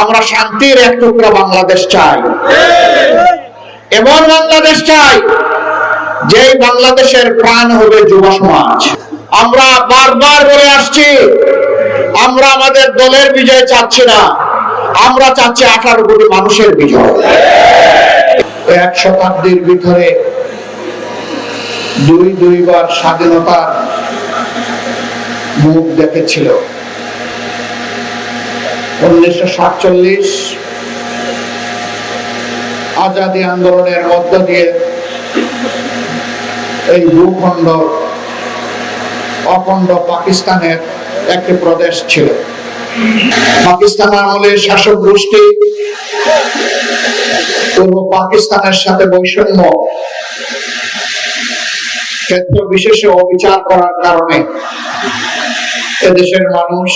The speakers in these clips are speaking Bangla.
আমরা শান্তির এক টুকরা বাংলাদেশ চাই। এমন বাংলাদেশ চাই, যেই বাংলাদেশের প্রাণ হবে যুব সমাজ। আমরা বারবার বলে আসছি, আমরা আমাদের দলের বিজয় চাচ্ছি না, আমরা চাচ্ছি আঠারো কোটি মানুষের বিজয়। এক শতাব্দীর ভিতরে দুই দুইবার স্বাধীনতার মুখ দেখেছিল। উনিশশো সাতচল্লিশ আজাদি আন্দোলনের মধ্য দিয়ে এই ভূখণ্ড অখণ্ড পাকিস্তানের একটি প্রদেশ ছিল। পাকিস্তান আমলে শাসক গোষ্ঠী, পূর্ব পাকিস্তানের সাথে বৈষম্য ক্ষেত্র বিশেষে অবিচার করার কারণে এদেশের মানুষ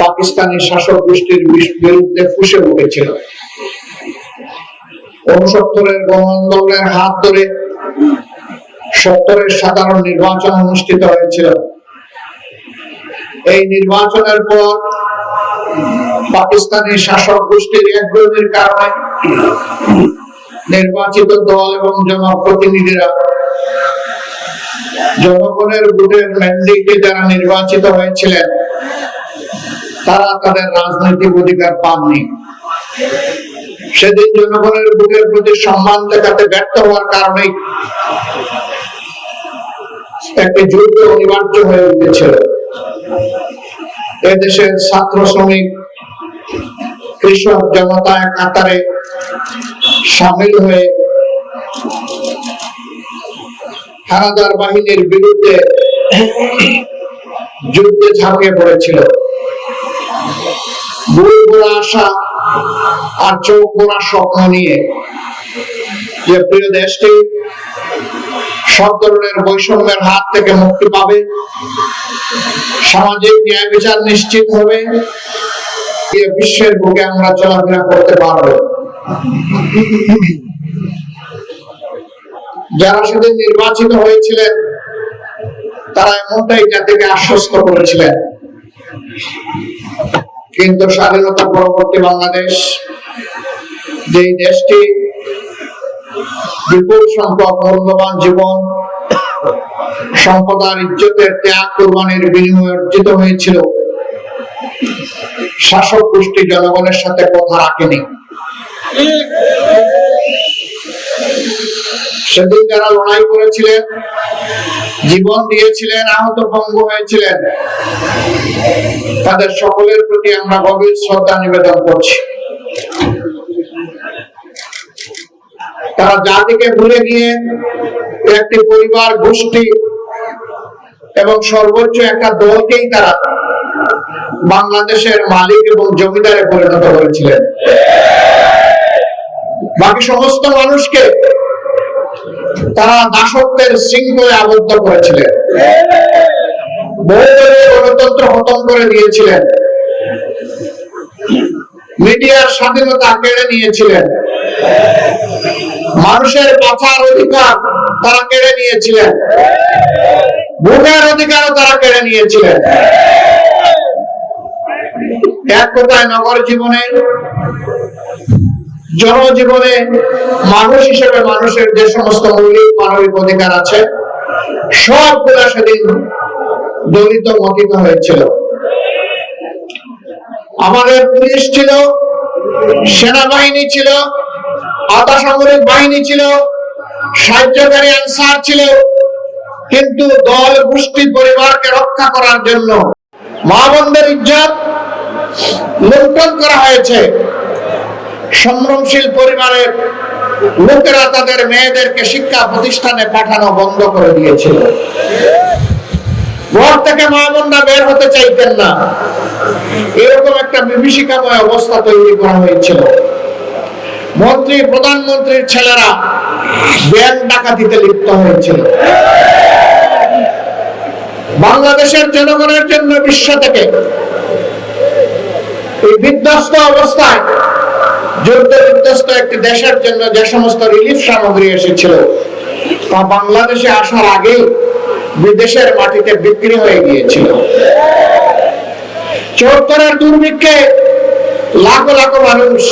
পাকিস্তানি শাসক গোষ্ঠীর বিরুদ্ধে ফুসে উঠেছিল উনসত্তরের গণ আন্দোলনের হাত ধরে সত্তরের সাধারণ নির্বাচন অনুষ্ঠিত হয়েছিল। এই নির্বাচনের পর পাকিস্তানি শাসক গোষ্ঠীর একগুলির কারণে নির্বাচিত দল এবং জনপ্রতিনিধিরা জনগণের ভোটের ম্যান্ডেটে যারা নির্বাচিত হয়েছিলেন তারা তাদের রাজনৈতিক অধিকার পাননি। সেদিন জনগণের ভোটের প্রতি সম্মান দেখাতে ব্যর্থ হওয়ার কারণে একটি যুদ্ধ অনিবার্য হয়ে উঠেছিল। এদেশের ছাত্র শ্রমিক, কৃষক জনতা এক কাতারে সামিল হয়ে হানাদার বাহিনীর বিরুদ্ধে যুদ্ধে ঝাঁপিয়ে পড়েছিল। আশা আর চোখ স্বপ্ন নিয়ে। যে প্রিয় দেশটি সব ধরনের বৈষম্যের হাত থেকে মুক্তি পাবে, সামাজিক ন্যায় বিচার নিশ্চিত হবে বিশ্বের বুকে আমরা চলাফেরা করতে পারব। যারা সেদিন নির্বাচিত হয়েছিলেন, তারা এমনটাই জাতিকে আশ্বস্ত করেছিলেন। কিন্তু স্বাধীনতা পরবর্তী বাংলাদেশ, যেই দেশটি বিপুল সংখ্যক মূল্যবান জীবন সম্পদার ইজ্জতের ত্যাগ, কোরবানির বিনিময়ে অর্জিত হয়েছিল, শাসক গোষ্ঠী জনগণের সাথে কথা রাখেনি। সেদিন যারা লড়াই করেছিলেন, জীবন দিয়েছিলেন, আহত ভঙ্গ হয়েছিলেন। তাদের সকলের প্রতি আমরা গভীর শ্রদ্ধা নিবেদন করছি। তারা জাতিকে ভুলে গিয়ে একটি পরিবার, গোষ্ঠী এবং সর্বোচ্চ একটা দলকেই তারা বাংলাদেশের মালিক এবং জমিদারে পরিণত করেছিলেন। বাকি সমস্ত মানুষকে তারা দাসত্বের শৃঙ্খলে আবদ্ধ করেছিলেন। বহুদলীয় গণতন্ত্র খতম করে দিয়েছিলেন। মিডিয়ার স্বাধীনতা কেড়ে নিয়েছিলেন। মানুষের বাঁচার অধিকার তারা কেড়ে নিয়েছিলেন। ভোটের অধিকারও তারা কেড়ে নিয়েছিলেন। এক কথায় নগর জীবনে জনজীবনে মানুষ হিসেবে মানুষের যে সমস্ত মৌলিক মানবিক অধিকার আছে, সবগুলা সেদিন দলিত মতিত হয়েছিল। আমাদের পুলিশ ছিল, সেনাবাহিনী ছিল আধা সামরিক বাহিনী ছিল, সাহায্যকারী আনসার ছিল, কিন্তু দল গোষ্ঠী পরিবারকে রক্ষা করার জন্য মা বোনদের ইজ্জত লুণ্ঠন করা হয়েছে। সম্ভ্রমশীল পরিবারের লোকেরা তাদের মেয়েদেরকে শিক্ষা প্রতিষ্ঠানে পাঠানো বন্ধ করে দিয়েছিল। ঘর থেকে মা বোনরা বের হতে চাইতেন না। এরকম একটা বিভীষিকাময় অবস্থা তৈরি করা হয়েছিল। মন্ত্রী, প্রধানমন্ত্রীর ছেলেরা ব্যাংক ডাকাতিতে লিপ্ত হয়েছিল। বাংলাদেশের জনগণের জন্য বিশ্ব থেকে এই বিধ্বস্ত অবস্থায় যুদ্ধ একটি দেশের জন্য যে সমস্ত রিলিফ সামগ্রী এসেছিল, তা বাংলাদেশে আসার বিদেশের মাটিতে বিক্রি হয়ে গিয়েছিল। দুর্ভিক্ষে লাখো লাখো মানুষ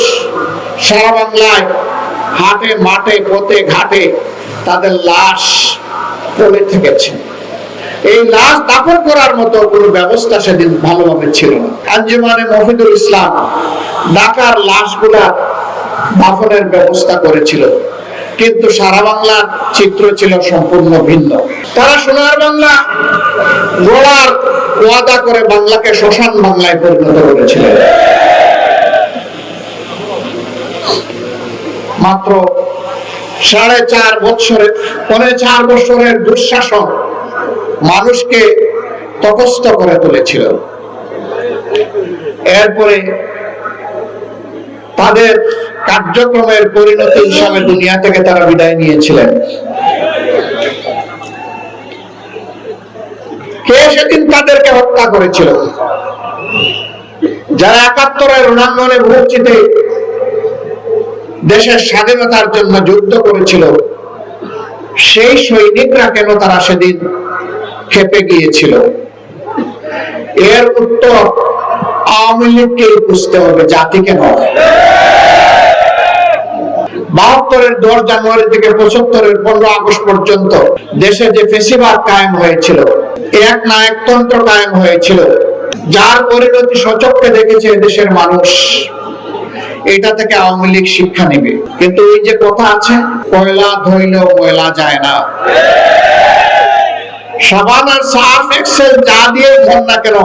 সারা বাংলায় হাটে, মাঠে, পথে, ঘাটে তাদের লাশ পড়ে থেকেছে। এই লাশ দাফন করার মতো কোনো ব্যবস্থা সেদিন ভালোভাবে ছিল না। আঞ্জুমানে মফিদুল ইসলাম ঢাকার লাশগুলা দাফনের ব্যবস্থা করেছিল। কিন্তু সারা বাংলার চিত্র ছিল সম্পূর্ণ ভিন্ন। তারা সোনার বাংলা গোড়ার ওয়াদা করে বাংলাকে শ্মশান বাংলায় পরিণত করেছিলেন মাত্র সাড়ে চার বছরের পনেরো চার বছরের দুঃশাসন মানুষকে তপস্ত করে তুলেছিল। এরপরে তাদের কার্যক্রমের পরিণতি হিসাবে দুনিয়া থেকে তারা বিদায় নিয়েছিলেন। কে সেদিন তাদেরকে হত্যা করেছিল? যারা একাত্তরের রণাঙ্গনে ভূচিতে দেশের স্বাধীনতার জন্য যুদ্ধ করেছিল, সেই সৈনিকরা কেন তারা সেদিন খেপে গিয়েছিল। এর উত্তর আওয়ামী লীগকে বুঝতে হবে, জাতিকে নয়। বাহাত্তরের দশ জানুয়ারি থেকে পঁচাত্তরের পনেরো আগস্ট পর্যন্ত দেশে যে ফেসিবাদ কায়েম হয়েছিল এক কায়েম হয়েছিল, যার পরিণতি দেখেছে দেশের মানুষ। এটা থেকে আওয়ামী লীগ শিক্ষা নেবে। কিন্তু এই যে কথা আছে কয়লা ধইলেও ময়লা যায় না। সাবান সার্ফ এক্সেল যা দিয়ে ধর না কেন?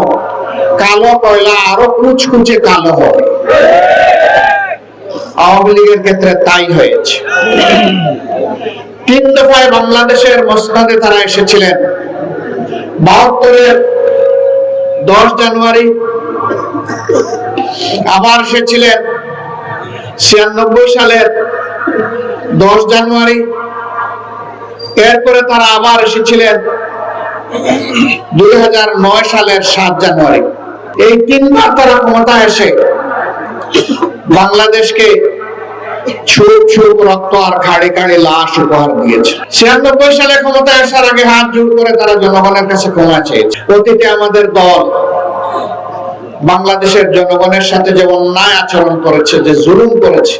কালো কয়লা আরও কুচকুচে কালো হবে। আওয়ামী লীগের ক্ষেত্রে তাই হয়েছে। তিন দফায় বাংলাদেশের মসনাদে তারা এসেছিলেন। বাহাত্তরের দশ জানুয়ারি আবার এসেছিলেন। ছিয়ানব্বই সালের দশ জানুয়ারি। এরপরে তারা আবার এসেছিলেন। দুই সালের সাত জানুয়ারি। এই তিনবার তারা ক্ষমতা এসে বাংলাদেশকে ছুপ ছুপ রক্ত আর খাড়ে খাড়ে লাশ উপহার দিয়েছে। ছিয়ানব্বই সালে ক্ষমতা আসার আগে হাত জোর করে তারা জনগণের কাছে ক্ষমা চেয়েছে। আমাদের দল বাংলাদেশের জনগণের সাথে যে অন্যায় আচরণ করেছে, যে জুলুম করেছে,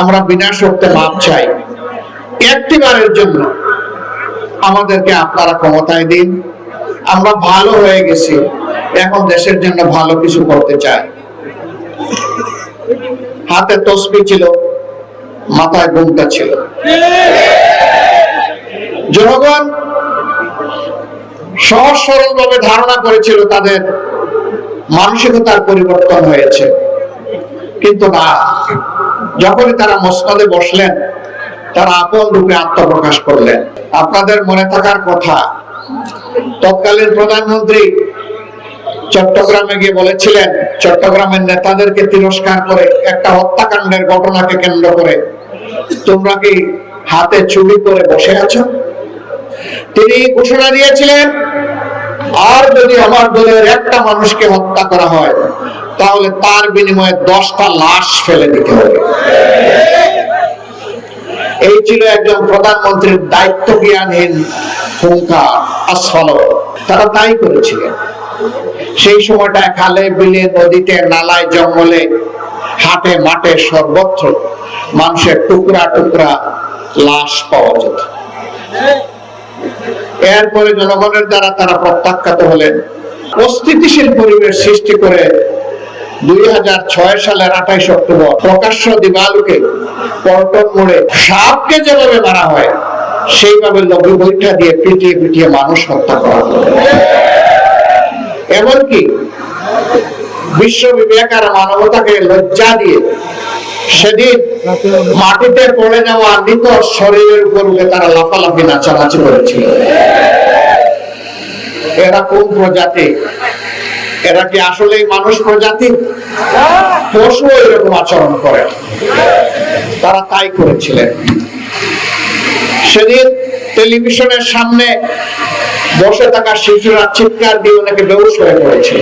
আমরা বিনা শর্তে মাপ চাই। একটি একটিবারের জন্য আমাদেরকে আপনারা ক্ষমতায় দিন। আমরা ভালো হয়ে গেছি। এখন দেশের জন্য ভালো কিছু করতে চাই। হাতে তসবি ছিল, মাথায় ঘুমটা ছিল। জনগণ সহজ সরল ভাবে ধারণা করেছিল তাদের মানসিকতার পরিবর্তন হয়েছে। কিন্তু না, যখনই তারা মসনদে বসলেন তারা আপন রূপে আত্মপ্রকাশ করলেন। আপনাদের মনে থাকার কথা, তৎকালীন প্রধানমন্ত্রী চট্টগ্রামে গিয়ে বলেছিলেন, চট্টগ্রামের নেতাদেরকে তিরস্কার করে একটা হত্যাকাণ্ডের ঘটনাকে কেন্দ্র করে তোমরা কি হাতে চুরি করে বসে আছো? তিনি ঘোষণা দিয়েছিলেন, আর যদি আমার দলের একটা মানুষকে হত্যা করা হয়, তাহলে তার বিনিময়ে দশটা লাশ ফেলে দিতে হবে। এই ছিল একজন প্রধানমন্ত্রীর দায়িত্ব জ্ঞানহীন হুঙ্কার আসফল তারা তাই করেছিলেন। সেই সময়টা খালে বিলে নদীতে নালায় জঙ্গলে হাটে মাঠে সর্বত্র মানুষের টুকরা টুকরা লাশ পাওয়া যেত। এরপরে জনগণের দ্বারা তারা প্রত্যাখ্যাত হলেন। অস্থিতিশীল পরিবেশ সৃষ্টি করে সালের আঠাইশ অক্টোবর প্রকাশ্য দিবালুকে পল্টন মোড়ে সাপকে যেভাবে মারা হয়, সেইভাবে লঘু বৈঠা দিয়ে পিটিয়ে পিটিয়ে মানুষ হত্যা করা এমনকি বিশ্ব বিবেক আর মানবতাকে লজ্জা দিয়ে সেদিন মাটিতে পড়ে যাওয়া মৃত শরীরের উপর তারা লাফালাফি নাচানাচি করেছিল। এরা কোন প্রজাতি এরা কি আসলেই মানুষ প্রজাতি? পশু এরকম আচরণ করে। তারা তাই করেছিলেন। সেদিন টেলিভিশনের সামনে বসে থাকা শিশুরা চিৎকার দিয়ে ওনাকে বেউস হয়ে পড়েছিল।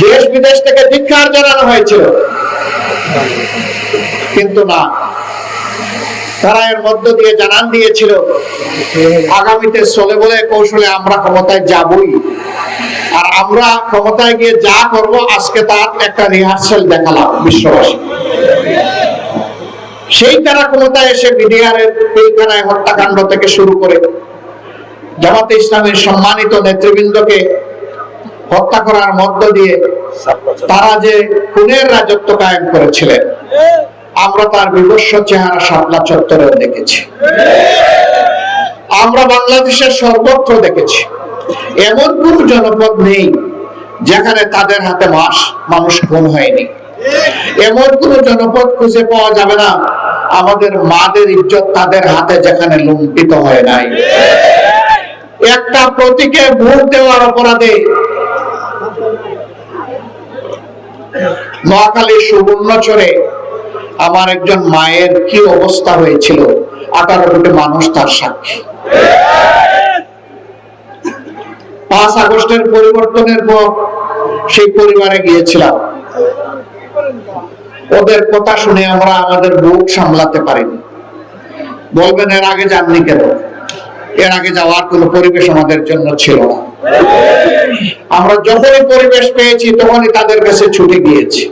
দেশ বিদেশ থেকে ধিক্ষার জানানো হয়েছিল। কিন্তু না। তারা এর মধ্য দিয়ে জানান দিয়েছিল, আগামীতে চলে বলে কৌশলে আমরা ক্ষমতায় যাবই। আর আমরা ক্ষমতায় গিয়ে যা করব, আজকে তার একটা রিহার্সাল দেখালাম বিশ্ববাসী। সেই তারা ক্ষমতায় এসে বিডিআরের পিলখানায় হত্যাকাণ্ড থেকে শুরু করে জামাতে ইসলামের সম্মানিত নেতৃবৃন্দকে হত্যা করার মধ্য দিয়ে তারা যে খুনের রাজত্ব কায়েম করেছিলেন, আমরা তার বিবস্ব চেহারা শাপলা চত্বরে দেখেছি। আমরা বাংলাদেশের সর্বত্র দেখেছি। এমন কোন জনপদ নেই যেখানে তাদের হাতে মাস, মানুষ খুন হয়নি। এমন কোন জনপদ খুঁজে পাওয়া যাবে না। আমাদের মাদের ইজ্জত তাদের হাতে যেখানে লুণ্ঠিত হয় নাই। একটা প্রতীকে ভোট দেওয়ার অপরাধে নোয়াখালী সুবর্ণচরে আমার একজন মায়ের কি অবস্থা হয়েছিল? আঠারো কোটি মানুষ তার সাক্ষী। পাঁচ আগস্টের পরিবর্তনের পর সেই পরিবারে গিয়েছিলাম। ওদের কথা শুনে আমরা আমাদের বুক সামলাতে পারিনি। বলবেন, এর আগে যাননি কেন? এর আগে যাওয়ার কোনো পরিবেশ আমাদের জন্য ছিল না। আমরা যখনই পরিবেশ পেয়েছি, তখনই তাদের কাছে ছুটে গিয়েছি।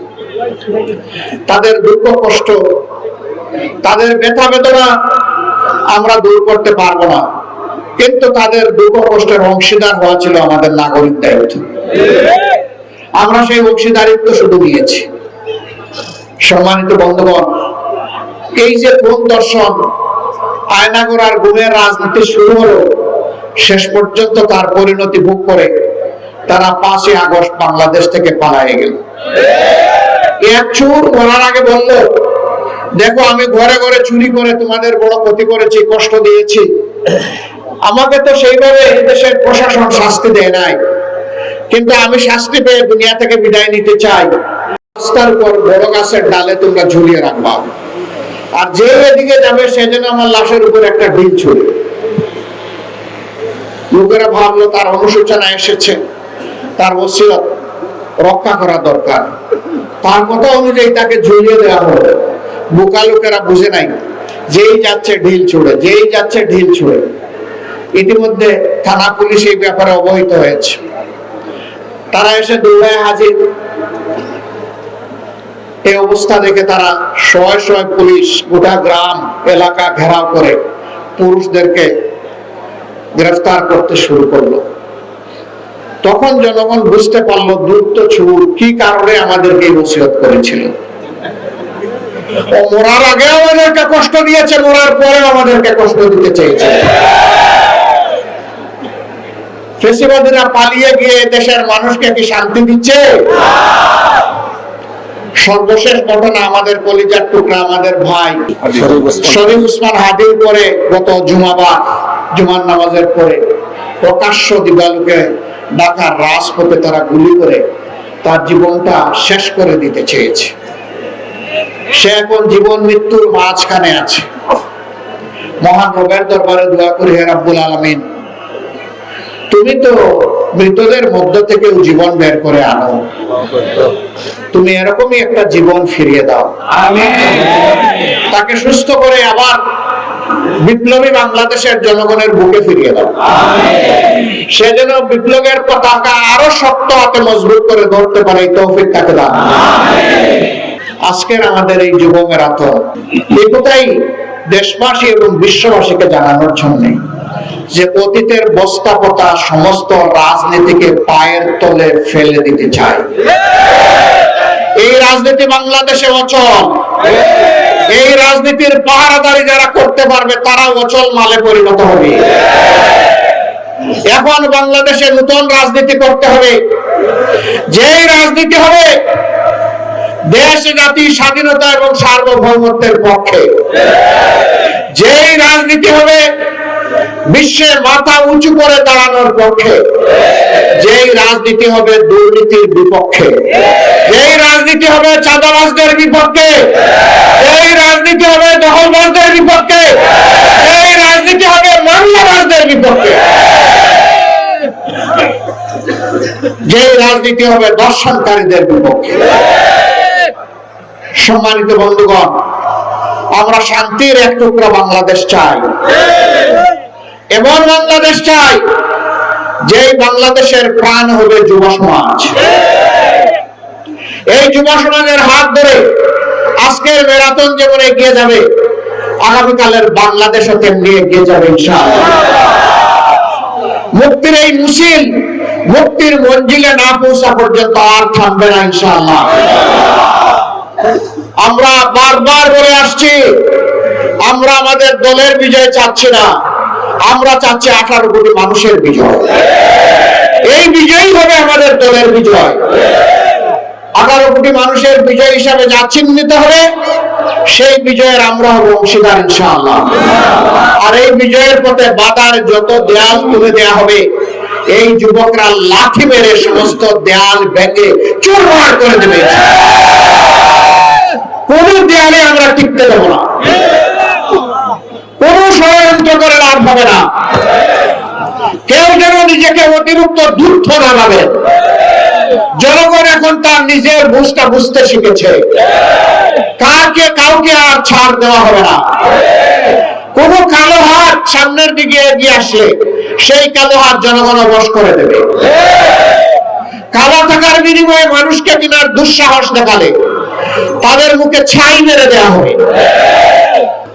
তাদের দুঃখ, কষ্ট, তাদের ব্যথা বেদনা আমরা দূর করতে পারব না। কিন্তু তাদের দুঃখ কষ্টের অংশীদার হওয়া ছিল আমাদের নাগরিক দায়িত্ব আমরা সেই অংশীদারিত্ব শুধু নিয়েছি। সম্মানিত বন্ধুগণ, এই যে কোন দর্শন আয়নাগর আর গুমের রাজনীতি শুরু হলো, শেষ পর্যন্ত তার পরিণতি ভোগ করে তারা পাঁচই আগস্ট বাংলাদেশ থেকে পালায়ে গেল। এক চুর মরার আগে বলল, দেখো, আমি ঘরে ঘরে চুরি করে তোমাদের বড় ক্ষতি করেছি, কষ্ট দিয়েছি। আমাকে তো সেইভাবে এই দেশের প্রশাসন শাস্তি দেয় নাই। কিন্তু আমি শাস্তি পেয়ে দুনিয়া থেকে বিদায় নিতে চাই। রাস্তার উপর বড় গাছের ডালে তোমরা ঝুলিয়ে রাখবা। আর যে এদিকে যাবে, সে যেন আমার লাশের উপর একটা ঢিল ছুড়ে। লোকেরা ভাবলো, তার অনুশোচনা এসেছে। তার ওসিলত রক্ষা করা দরকার। তার কথা অনুযায়ী তাকে ঝুলিয়ে দেওয়া হলো। বোকা লোকেরা বুঝে নাই, যেই যাচ্ছে ঢিল ছুড়ে, যেই যাচ্ছে ঢিল ছুড়ে। ইতিমধ্যে থানা পুলিশ এই ব্যাপারে অবহিত হয়েছে। তারা এসে দৌড়ায় হাজির। এই অবস্থা দেখে তারা শয় শয় পুলিশ গোটা গ্রাম, এলাকা ঘেরাও করে পুরুষদেরকে গ্রেফতার করতে শুরু করল। তখন জনগণ বুঝতে পারল দ্রুত ছুর কি কারণে আমাদেরকে ওসিয়ত করেছিল। ও মরার আগে আমাদেরকে কষ্ট দিয়েছে, মরার পরে আমাদেরকে কষ্ট দিতে চেয়েছে। ফেসিবাদীরা পালিয়ে গিয়ে দেশের মানুষকে কি শান্তি দিচ্ছে? সর্বশেষ ঘটনা আমাদের কলিজার টুকরা, আমাদের ভাই শরীফ উসমান হাদির গত জুমাবার, জুমার নামাজের পরে প্রকাশ্য দিবালুকে ঢাকার রাজপথে তারা গুলি করে তার জীবনটা শেষ করে দিতে চেয়েছে। সে এখন জীবন মৃত্যুর মাঝখানে আছে। মহান রবের দরবারে দোয়া করি হে রাব্বুল আলামিন। তুমি তো মৃতদের মধ্য থেকেও জীবন বের করে আনো। তুমি এরকমই একটা জীবন ফিরিয়ে দাও। তাকে সুস্থ করে আবার বিপ্লবী বাংলাদেশের জনগণের বুকে ফিরিয়ে দাও। সে যেন বিপ্লবের পতাকা আরও শক্ত হাতে মজবুত করে ধরতে পারে তৌফিক তাকে দাও। আজকের আমাদের এই যুব ম্যারাথন এই কথাই দেশবাসী এবং বিশ্ববাসীকে জানানোর জন্য যে অতীতের বস্তাপতা সমস্ত রাজনীতিকে পায়ের তলে ফেলে দিতে চায়। এই রাজনীতি বাংলাদেশে অচল। এই রাজনীতির পাহারাদারি যারা করতে পারবে তারা অচল মালে পরিণত হবে। এখন বাংলাদেশে নতুন রাজনীতি করতে হবে। যেই রাজনীতি হবে, দেশ, জাতি, স্বাধীনতা এবং সার্বভৌমত্বের পক্ষে। যেই রাজনীতি হবে বিশ্বের মাথা উঁচু করে দাঁড়ানোর পক্ষে। যেই রাজনীতি হবে দুর্নীতির বিপক্ষে। যেই রাজনীতি হবে চাঁদাবাজদের বিপক্ষে। যেই রাজনীতি হবে দখলবাজদের বিপক্ষে। যেই রাজনীতি হবে মামলাবাজদের বিপক্ষে। যেই রাজনীতি হবে দর্শনকারীদের বিপক্ষে। সম্মানিত বন্ধুগণ, আমরা শান্তির এক টুকরা বাংলাদেশ চাই। এমন বাংলাদেশ চাই, যেই বাংলাদেশের প্রাণ হবে যুব সমাজ। এই যুব সমাজের হাত ধরে আজকের মেরাথন যেমন এগিয়ে যাবে, আগামীকালের বাংলাদেশও তেমনি এগিয়ে যাবে মুক্তির এই মুসিল মুক্তির মঞ্জিলে না পৌঁছা পর্যন্ত আর থামবে না, ইনশাআল্লাহ। আমরা বারবার বলে আসছি, আমরা আমাদের দলের বিজয় চাচ্ছি না। আমরা চাচ্ছি আঠারো কোটি মানুষের বিজয়। এই বিজয়ই হবে আমাদের দলের বিজয়। আঠারো কোটি মানুষের বিজয় হিসাবে যা চিহ্নিত হবে, সেই বিজয়ের আমরা হব অংশীদার ইনশাআল্লাহ। আর এই বিজয়ের পথে বাধার যত দেয়াল তুলে দেয়া হবে, এই যুবকরা লাঠি মেরে সমস্ত দেয়াল ভেঙে চুরমার করে দেবে। কোন দেয়ালে আমরা টিকতে দেবো না কোন করে হবে না। কেউ যেন নিজেকে অতিরিক্ত দুঃখ না ভাবে। জনগণ এখন তার নিজের বুঝটা বুঝতে শিখেছে। কাকে কাউকে আর ছাড় দেওয়া হবে না। কোন কালো হাত সামনের দিকে এগিয়ে আসলে সেই কালো হাত জনগণ বশ করে দেবে। কালো থাকার বিনিময়ে মানুষকে কেনার দুঃসাহস দেখালে তাদের মুখে ছাই মেরে দেওয়া হবে।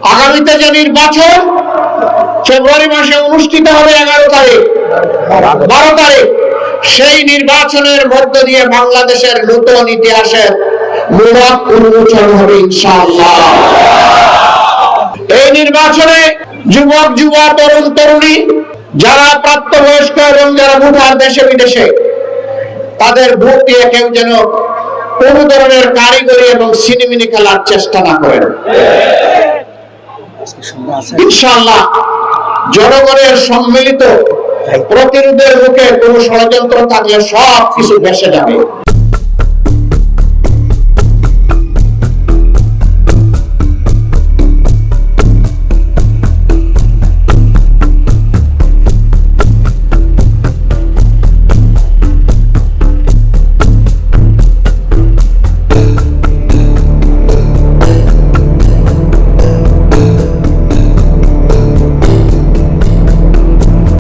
আগামীতে যে নির্বাচন ফেব্রুয়ারি মাসে অনুষ্ঠিত হবে এগারো তারিখ। বারো তারিখ। সেই নির্বাচনের মধ্য দিয়ে বাংলাদেশের নতুন ইতিহাসের উন্মোচন হবে ইনশাআল্লাহ। এই নির্বাচনে যুবক যুবা তরুণ তরুণী যারা প্রাপ্তবয়স্ক এবং যারা ভোটার দেশে বিদেশে তাদের ভোট দিয়ে কেউ যেন কোন ধরনের কারিগরি এবং সিনেমিনি খেলার চেষ্টা না করেন। ইনশাআল্লাহ। জনগণের সম্মিলিত প্রতিরোধের মুখে কোন ষড়যন্ত্র থাকলে সব কিছু ভেসে যাবে।